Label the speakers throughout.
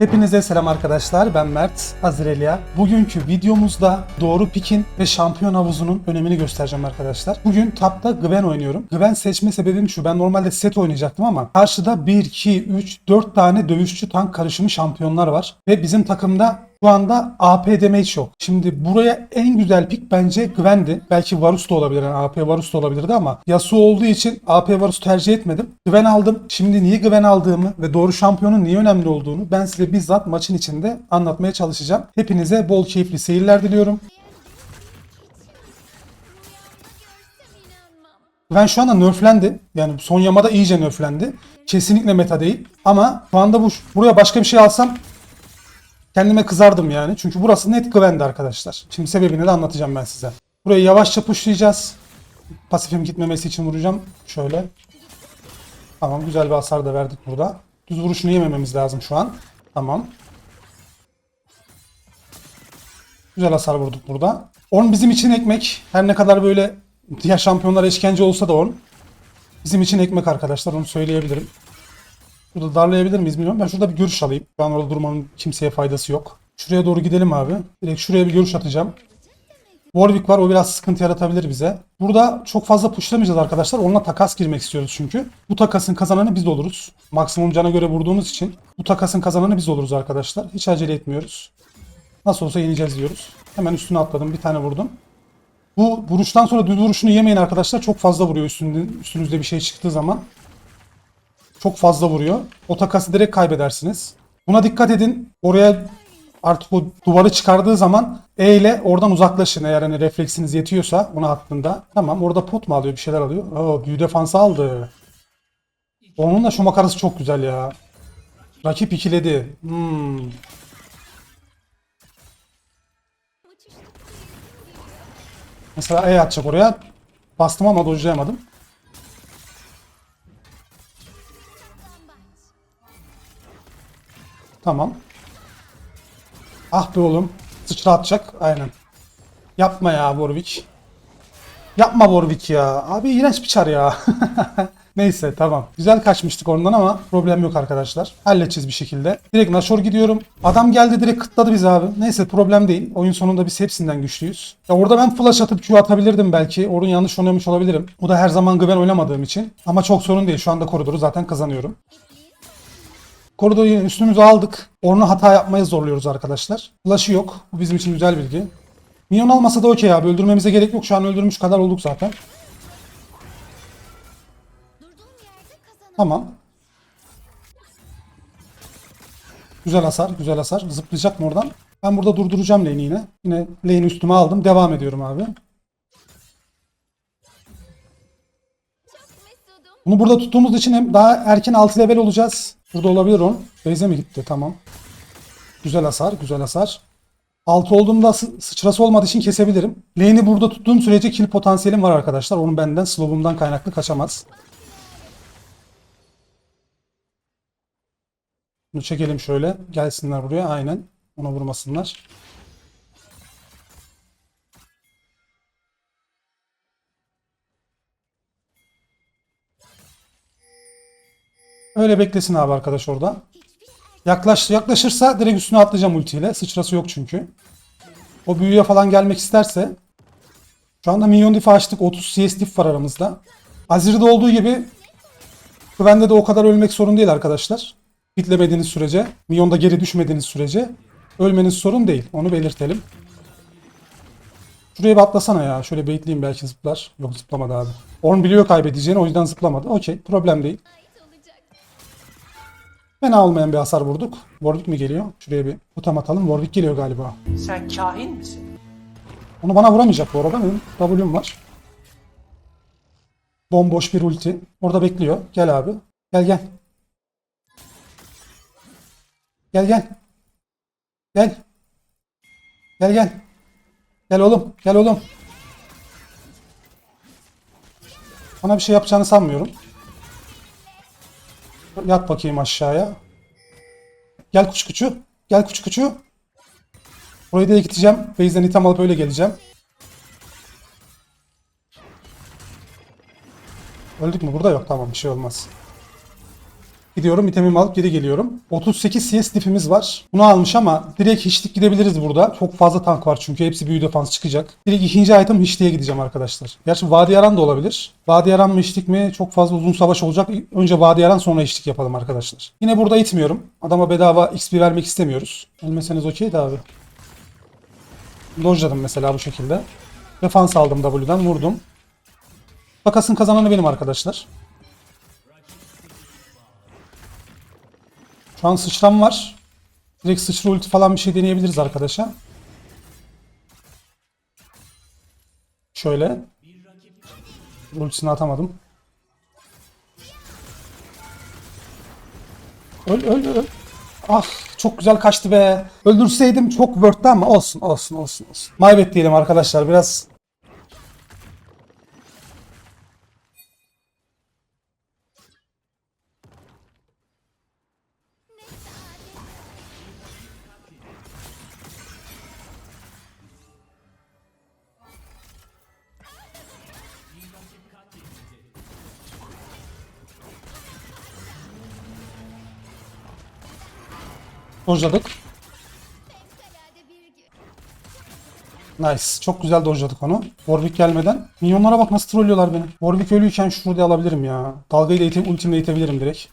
Speaker 1: Hepinize selam arkadaşlar. Ben Mert Azrelia. Bugünkü videomuzda doğru pikin ve şampiyon havuzunun önemini göstereceğim arkadaşlar. Bugün tapta Gwen oynuyorum. Gwen seçme sebebim şu. Ben normalde set oynayacaktım ama karşıda 1, 2, 3, 4 tane dövüşçü tank karışımı şampiyonlar var. Ve bizim takımda şu anda AP damage yok. Şimdi buraya en güzel pick bence Gwen'di. Belki Varus da olabilir. Yani AP Varus da olabilirdi ama Yasuo olduğu için AP Varus tercih etmedim. Gwen aldım. Şimdi niye Gwen aldığımı ve doğru şampiyonun niye önemli olduğunu ben size bizzat maçın içinde anlatmaya çalışacağım. Hepinize bol keyifli seyirler diliyorum. Gwen şu anda nerflendi. Yani son yamada iyice nerflendi. Kesinlikle meta değil. Ama şu anda bu buraya başka bir şey alsam Kendime kızardım yani. Çünkü burası net güvendi arkadaşlar. Şimdi sebebini de anlatacağım ben size. Burayı yavaşça pushlayacağız. Pasifim gitmemesi için vuracağım. Şöyle. Tamam güzel bir hasar da verdik burada. Düz vuruşunu yemememiz lazım şu an. Tamam. Güzel hasar vurduk burada. Orn bizim için ekmek. Her ne kadar böyle diğer şampiyonlara işkence olsa da Orn. Bizim için ekmek arkadaşlar onu söyleyebilirim. Burada darlayabilir miyiz bilmiyorum. Ben şurada bir görüş alayım. An orada durmanın kimseye faydası yok. Şuraya doğru gidelim abi. Direkt şuraya bir görüş atacağım. Warwick var o biraz sıkıntı yaratabilir bize. Burada çok fazla pushlamayacağız arkadaşlar. Onunla takas girmek istiyoruz çünkü. Bu takasın kazananı biz oluruz. Maksimum cana göre vurduğumuz için. Bu takasın kazananı biz oluruz arkadaşlar. Hiç acele etmiyoruz. Nasıl olsa yeneceğiz diyoruz. Hemen üstüne atladım. Bir tane vurdum. Bu vuruştan sonra düz vuruşunu yemeyin arkadaşlar. Çok fazla vuruyor üstünde, üstünüzde bir şey çıktığı zaman. Çok fazla vuruyor. O takası direkt kaybedersiniz. Buna dikkat edin. Oraya artık o duvarı çıkardığı zaman E ile oradan uzaklaşın eğer hani refleksiniz yetiyorsa ona attığında. Tamam orada pot mu alıyor bir şeyler alıyor. Oo büyü defansı aldı. Onun da şu makarası çok güzel ya. Rakip ikiledi. Hmm. Mesela E atacak oraya. Bastım ama dojlayamadım. Tamam. Ah be oğlum. Sıçra atacak. Aynen. Yapma ya Warwick. Yapma Warwick ya. Abi iğrenç bir çar ya. Neyse tamam. Güzel kaçmıştık ondan ama problem yok arkadaşlar. Halledeceğiz bir şekilde. Direkt Nashor gidiyorum. Adam geldi direkt kıtladı bizi abi. Neyse problem değil. Oyun sonunda biz hepsinden güçlüyüz. Ya orada ben flash atıp Q atabilirdim belki. Orun yanlış oynamış olabilirim. O da her zaman Gwen oynamadığım için. Ama çok sorun değil. Şu anda koridoru zaten kazanıyorum. Koridoru üstümüze aldık. Ornu hata yapmaya zorluyoruz arkadaşlar. Flash'ı yok. Bu bizim için güzel bilgi. Minyon almasa da okey abi. Öldürmemize gerek yok. Şu an öldürmüş kadar olduk zaten. Tamam. Güzel hasar, güzel hasar. Zıplayacak mı oradan? Ben burada durduracağım lane'i yine. Yine lane'i üstüme aldım. Devam ediyorum abi. Bunu burada tuttuğumuz için hem daha erken 6 level olacağız. Burada olabilir o. Beyze mi gitti? Tamam. Güzel hasar, güzel hasar. 6 olduğumda sı- sıçrası olmadığı için kesebilirim. Lane'i burada tuttuğum sürece kill potansiyelim var arkadaşlar. Onun benden slow'umdan kaynaklı kaçamaz. Bunu çekelim şöyle. Gelsinler buraya. Aynen. Ona vurmasınlar. Öyle beklesin abi arkadaş orada. Yaklaş, yaklaşırsa direkt üstüne atlayacağım ultiyle. Sıçrası yok çünkü. O büyüye falan gelmek isterse. Şu anda minyon diff açtık. 30 CS diff var aramızda. Azir'de olduğu gibi Gwen'de de o kadar ölmek sorun değil arkadaşlar. Bitlemediğiniz sürece, minyonda geri düşmediğiniz sürece ölmeniz sorun değil. Onu belirtelim. Şuraya bir atlasana ya. Şöyle bekleyeyim belki zıplar. Yok zıplamadı abi. Orn biliyor kaybedeceğini o yüzden zıplamadı. Okey problem değil. Fena olmayan bir hasar vurduk. Warwick mi geliyor? Şuraya bir utam atalım. Warwick geliyor galiba.
Speaker 2: Sen kahin misin?
Speaker 1: Onu bana vuramayacak bu arada. Benim W'm var. Bomboş bir ulti. Orada bekliyor. Gel abi. Gel gel. Gel gel. Gel. Gel gel. Gel oğlum. Gel oğlum. Bana bir şey yapacağını sanmıyorum. Yat bakayım aşağıya. Gel kuş kuçu. Gel kuş kuçu. Burayı da gideceğim. Base'den item alıp öyle geleceğim. Öldük mü? Burada yok. Tamam bir şey olmaz. Gidiyorum itemimi alıp geri geliyorum. 38 CS dipimiz var. Bunu almış ama direkt hiçlik gidebiliriz burada. Çok fazla tank var çünkü hepsi büyü defans çıkacak. Direkt ikinci item hiçliğe gideceğim arkadaşlar. Gerçi Vadi Yaran da olabilir. Vadi Yaran mı hiçlik mi çok fazla uzun savaş olacak. Önce Vadi Yaran sonra hiçlik yapalım arkadaşlar. Yine burada itmiyorum. Adama bedava XP vermek istemiyoruz. Ölmeseniz okey de abi. Dojladım mesela bu şekilde. Defans aldım W'den vurdum. Takasın kazananı benim arkadaşlar. Şu an sıçram var. Direkt sıçra ulti falan bir şey deneyebiliriz arkadaşa. Şöyle. Ultisini atamadım. Öl öl öl. Ah çok güzel kaçtı be. Öldürseydim çok worth'tı ama olsun olsun olsun olsun. Maybet diyelim arkadaşlar biraz. Dojladık. Nice. Çok güzel dojladık onu. Warwick gelmeden. Minyonlara bak nasıl trollüyorlar beni. Warwick ölüyken şurada alabilirim ya. Dalgayla item, ultimle itebilirim direkt.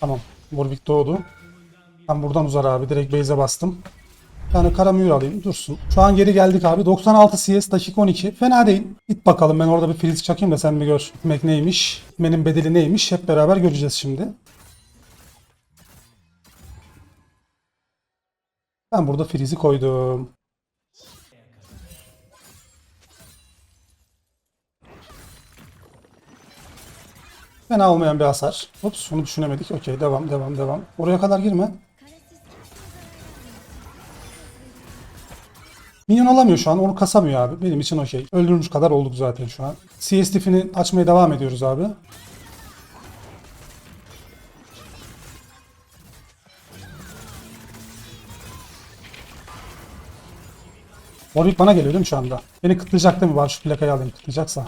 Speaker 1: Tamam. Warwick doğdu. Ben buradan uzar abi. Direkt base'e bastım. Bir tane kara mühür alayım. Dursun. Şu an geri geldik abi. 96 CS dakika 12. Fena değil. Git bakalım ben orada bir freeze çakayım da sen bir gör. Gitmek neymiş. Gitmenin bedeli neymiş. Hep beraber göreceğiz şimdi. Ben burada freeze'i koydum. Fena olmayan bir hasar. Ops bunu düşünemedik. Okey devam devam devam. Oraya kadar girme. Minyon alamıyor şu an. Onu kasamıyor abi. Benim için okey. Öldürmüş kadar olduk zaten şu an. CS diff'ini açmaya devam ediyoruz abi. Warwick bana geliyor değil mi şu anda? Beni kıtlayacak değil mi? Var şu plakayı alayım kıtlayacaksa.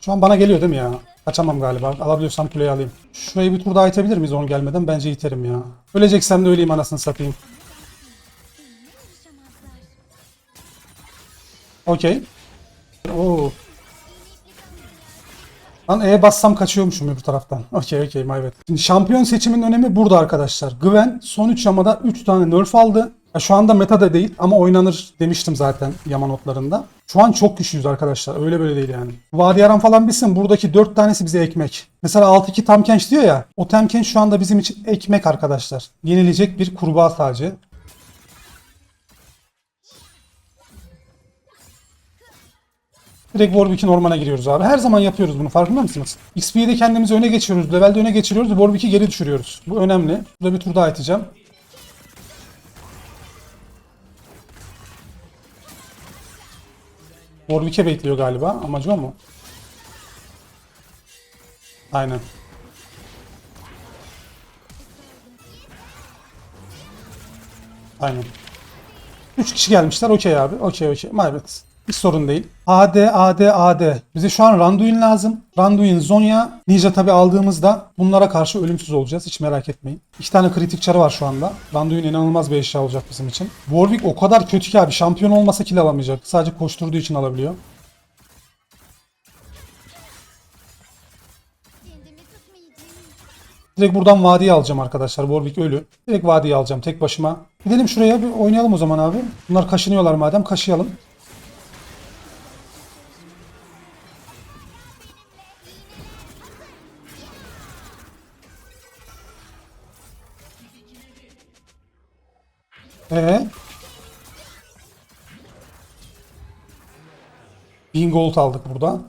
Speaker 1: Şu an bana geliyor değil mi ya? Kaçamam galiba. Alabiliyorsam kuleyi alayım. Şurayı bir tur daha itebilir miyiz onu gelmeden? Bence iterim ya. Öleceksem de öleyim anasını satayım. Okey. Oo. Lan E bassam kaçıyormuşum öbür taraftan. Okey okey my bad. Şimdi şampiyon seçimin önemi burada arkadaşlar. Gwen son 3 yamada 3 tane nerf aldı. Ya şu anda meta da değil ama oynanır demiştim zaten yama notlarında. Şu an çok güçlüyüz arkadaşlar. Öyle böyle değil yani. Vadi Yaran falan bilsin buradaki 4 tanesi bize ekmek. Mesela 6-2 Tamkenç diyor ya. O Tamkenç şu anda bizim için ekmek arkadaşlar. Yenilecek bir kurbağa sadece. Direkt Warwick'in ormana giriyoruz abi. Her zaman yapıyoruz bunu farkında mısınız? XP'de kendimizi öne geçiriyoruz. Levelde öne geçiriyoruz. Warwick'i geri düşürüyoruz. Bu önemli. Burada bir tur daha atacağım. Warwick'e bekliyor galiba. Amacı o mu? Aynen. Aynen. 3 kişi gelmişler. Okey abi. Okey okey. My bad. Hiç sorun değil. AD, AD, AD. Bize şu an Randuin lazım. Randuin, Zonya. Ninja tabi aldığımızda bunlara karşı ölümsüz olacağız. Hiç merak etmeyin. İki tane kritik çarı var şu anda. Randuin inanılmaz bir eşya olacak bizim için. Warwick o kadar kötü ki abi. Şampiyon olmasa kill alamayacak. Sadece koşturduğu için alabiliyor. Direkt buradan vadiyi alacağım arkadaşlar. Warwick ölü. Direkt vadiyi alacağım tek başıma. Gidelim şuraya bir oynayalım o zaman abi. Bunlar kaşınıyorlar madem kaşıyalım. Ee? Bin gold aldık burada.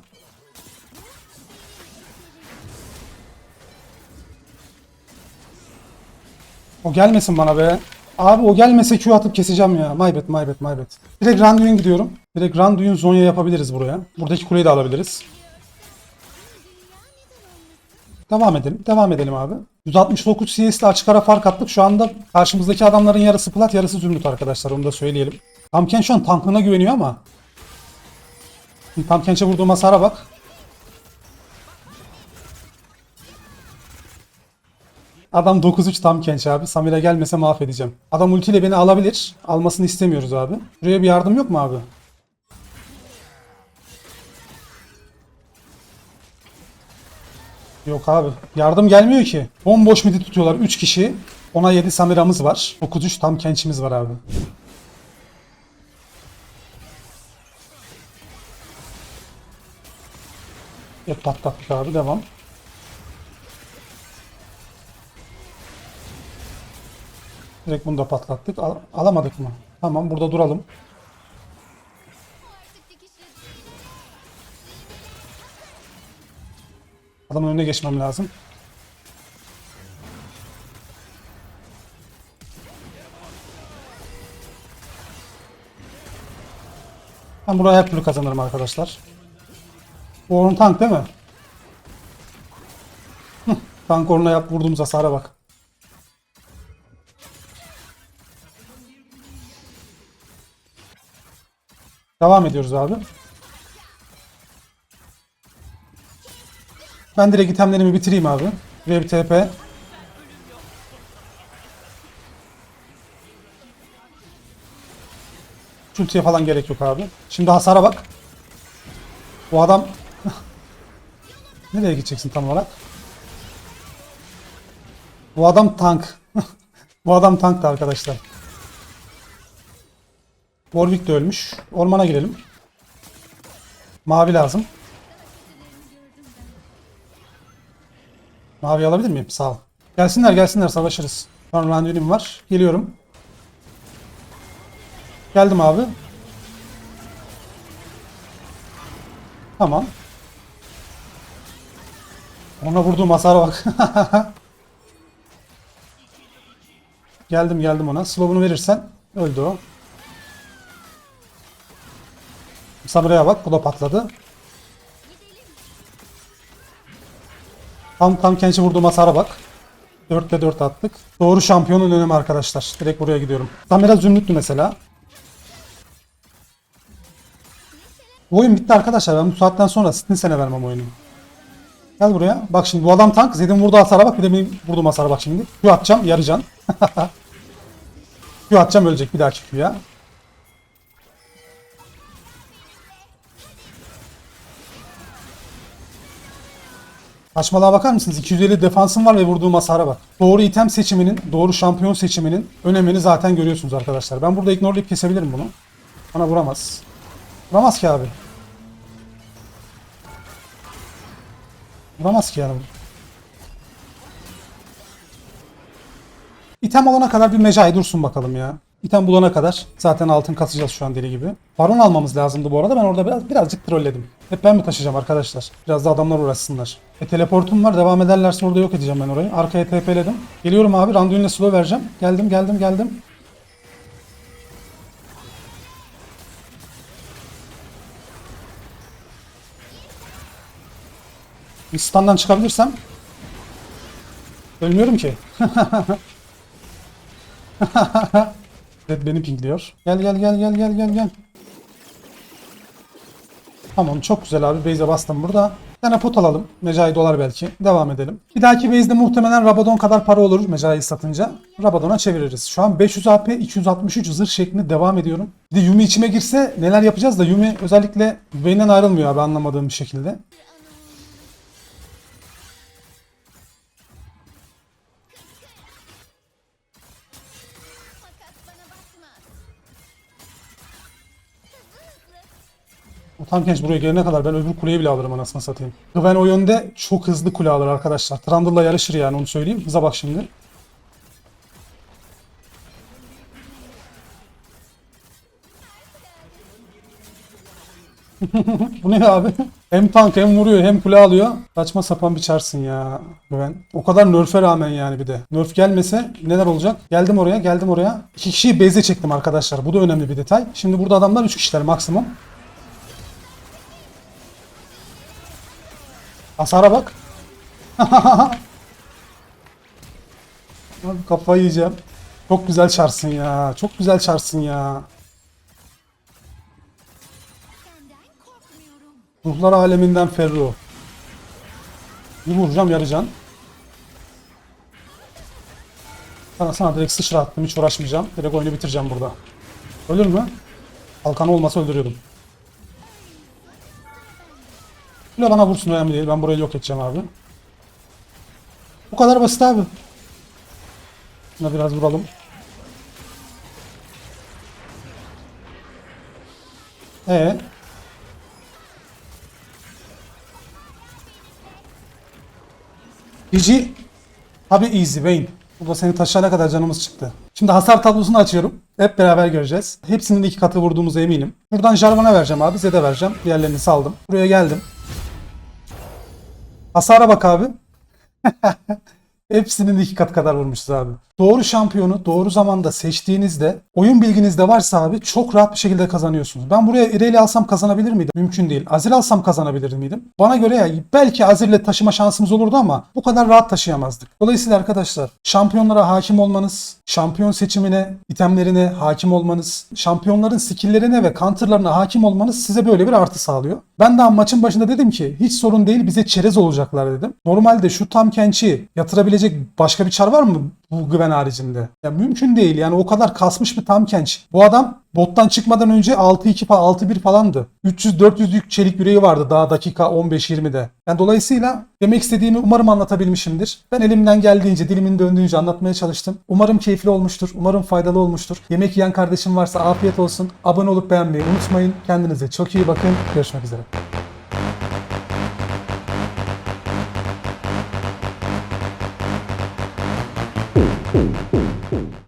Speaker 1: O gelmesin bana be. Abi o gelmese Q atıp keseceğim ya. Bad, my bad. Direkt Randuin gidiyorum. Direkt Randuin Zonya yapabiliriz buraya. Buradaki kuleyi de alabiliriz. Devam edelim. Devam edelim abi. 169 CS ile açık ara fark attık. Şu anda karşımızdaki adamların yarısı plat yarısı zümrüt arkadaşlar. Onu da söyleyelim. Tamken şu an tankına güveniyor ama. Tamkenç'e vurduğum hasara bak. Adam 9-3 Tamkenç abi. Samira gelmese mahvedeceğim. Adam ultiyle beni alabilir. Almasını istemiyoruz abi. Buraya bir yardım yok mu abi? Yok abi. Yardım gelmiyor ki. Bomboş midi tutuyorlar 3 kişi. Ona 7 Samira'mız var. 9-3 tam kençimiz var abi. Hep patlattık abi devam. Direkt bunu da patlattık. Al- alamadık mı? Tamam burada duralım. Adamın önüne geçmem lazım. Ben buraya her türlü kazanırım arkadaşlar. Bu onun tank değil mi? Tank oruna yap vurduğumuz hasara bak. Devam ediyoruz abi. Ben direkt itemlerimi bitireyim abi. Buraya bir TP. Ultiye falan gerek yok abi. Şimdi hasara bak. Bu adam... Nereye gideceksin tam olarak? Bu adam tank. Bu adam tanktı arkadaşlar. Warwick de ölmüş. Ormana girelim. Mavi lazım. Mavi alabilir miyim? Sağ ol. Gelsinler gelsinler savaşırız. An randevum var. Geliyorum. Geldim abi. Tamam. Ona vurduğum hasara bak. geldim geldim ona. Slow'unu verirsen öldü o. Samira'ya bak. Bu da patladı. Tam tam kençe vurduğum hasara bak. 4'te 4 attık. Doğru şampiyonun önemi arkadaşlar. Direkt buraya gidiyorum. Samira zümrütlü mesela. Bu oyun bitti arkadaşlar. Ben bu saatten sonra sitin sene vermem oyunu. Gel buraya. Bak şimdi bu adam tank. Zed'in vurduğu hasara bak. Bir de benim vurduğum hasara bak şimdi. Q atacağım. Yarıcan. Q atacağım ölecek bir dahaki Q'ya. Saçmalığa bakar mısınız? 250 defansım var ve vurduğum hasara bak. Doğru item seçiminin, doğru şampiyon seçiminin önemini zaten görüyorsunuz arkadaşlar. Ben burada ignorelayıp kesebilirim bunu. Bana vuramaz. Vuramaz ki abi. Vuramaz ki yani. İtem olana kadar bir mecai dursun bakalım ya. İtem bulana kadar zaten altın kasacağız şu an deli gibi. Baron almamız lazımdı bu arada. Ben orada biraz birazcık trolledim. Hep ben mi taşıyacağım arkadaşlar? Biraz da adamlar uğraşsınlar. E teleportum var. Devam ederlerse orada yok edeceğim ben orayı. Arkaya TP'ledim. Geliyorum abi. Randuin'le slow vereceğim. Geldim geldim geldim. Standdan çıkabilirsem ölmüyorum ki. Red beni pingliyor. Gel gel gel gel gel gel gel. Tamam çok güzel abi. Base'e bastım burada. Bir tane pot alalım. Mecai dolar belki. Devam edelim. Bir dahaki base'de muhtemelen Rabadon kadar para olur Mecai'yi satınca. Rabadon'a çeviririz. Şu an 500 AP 263 zırh şeklinde devam ediyorum. Bir de Yumi içime girse neler yapacağız da Yumi özellikle Vayne'den ayrılmıyor abi anlamadığım bir şekilde. Genç buraya gelene kadar ben öbür kuleyi bile alırım anasını satayım. Gwen o yönde çok hızlı kule alır arkadaşlar. Trundle'la yarışır yani onu söyleyeyim. Hıza bak şimdi. Bu ne abi? Hem tank hem vuruyor hem kule alıyor. Saçma sapan bir çarsın ya Gwen. O kadar nerf'e rağmen yani bir de. Nerf gelmese neler olacak? Geldim oraya geldim oraya. İki kişiyi base'e çektim arkadaşlar. Bu da önemli bir detay. Şimdi burada adamlar 3 kişiler maksimum. Hasara bak. kafayı yiyeceğim. Çok güzel çarsın ya. Çok güzel çarsın ya. Ruhlar aleminden Ferru. Bir vuracağım yarıcan. Sana, sana direkt sıçra attım hiç uğraşmayacağım. Direkt oyunu bitireceğim burada. Ölür mü? Kalkan olmasa öldürüyordum. Bile bana vursun önemli değil. Ben burayı yok edeceğim abi. Bu kadar basit abi. Şuna biraz vuralım. Ee, GG Abi easy Vayne. Bu da seni taşıyana kadar canımız çıktı. Şimdi hasar tablosunu açıyorum. Hep beraber göreceğiz. Hepsinin iki katı vurduğumuza eminim. Buradan Jarvan'a vereceğim abi. Zed'e vereceğim. Diğerlerini saldım. Buraya geldim. Hasara bak abi. Hepsinin iki kat kadar vurmuşuz abi. Doğru şampiyonu doğru zamanda seçtiğinizde oyun bilginizde varsa abi çok rahat bir şekilde kazanıyorsunuz. Ben buraya İrelia alsam kazanabilir miydim? Mümkün değil. Azir alsam kazanabilir miydim? Bana göre ya belki Azir'le taşıma şansımız olurdu ama bu kadar rahat taşıyamazdık. Dolayısıyla arkadaşlar şampiyonlara hakim olmanız, şampiyon seçimine, itemlerine hakim olmanız, şampiyonların skilllerine ve counterlarına hakim olmanız size böyle bir artı sağlıyor. Ben daha maçın başında dedim ki hiç sorun değil bize çerez olacaklar dedim. Normalde şu tam kençi yatırabilecek başka bir çar var mı bu güven haricinde? Ya mümkün değil yani o kadar kasmış bir tam kenç. Bu adam bottan çıkmadan önce 6-2 fa- 6-1 falandı. 300-400 yük çelik yüreği vardı daha dakika 15-20'de. Yani dolayısıyla demek istediğimi umarım anlatabilmişimdir. Ben elimden geldiğince dilimin döndüğünce anlatmaya çalıştım. Umarım keyifli olmuştur. Umarım faydalı olmuştur. Yemek yiyen kardeşim varsa afiyet olsun. Abone olup beğenmeyi unutmayın. Kendinize çok iyi bakın. Görüşmek üzere.